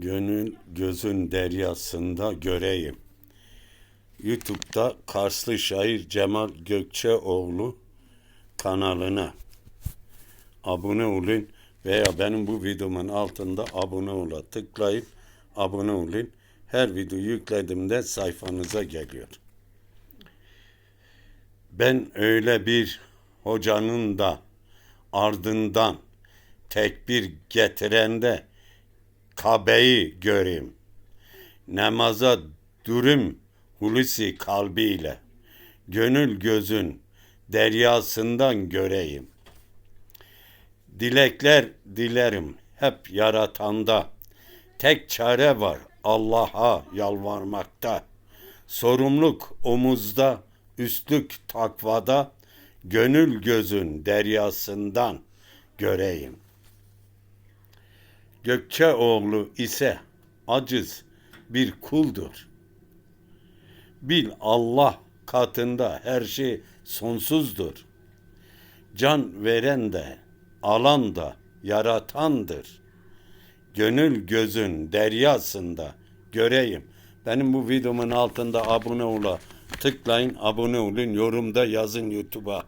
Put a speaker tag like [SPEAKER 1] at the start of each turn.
[SPEAKER 1] Gönül gözün deryasında göreyim. YouTube'da Karslı şair Cemal Gökçeoğlu kanalına abone olun veya benim bu videomun altında abone ola tıklayıp abone olun. Her video yüklediğimde sayfanıza geliyor. Ben öyle bir hocanın da ardından tekbir getirende Kabe'yi göreyim. Namaza durum Hulusi kalbiyle. Gönül gözün deryasından göreyim. Dilekler dilerim hep yaratanda. Tek çare var Allah'a yalvarmakta. Sorumluluk omuzda, üstlük takvada. Gönül gözün deryasından göreyim. Gökçeoğlu ise aciz bir kuldur. Bil Allah katında her şey sonsuzdur. Can veren de, alan da, yaratandır. Gönül gözün deryasında göreyim. Benim bu videomun altında abone ola. Tıklayın, abone olun, yorumda yazın YouTube'a.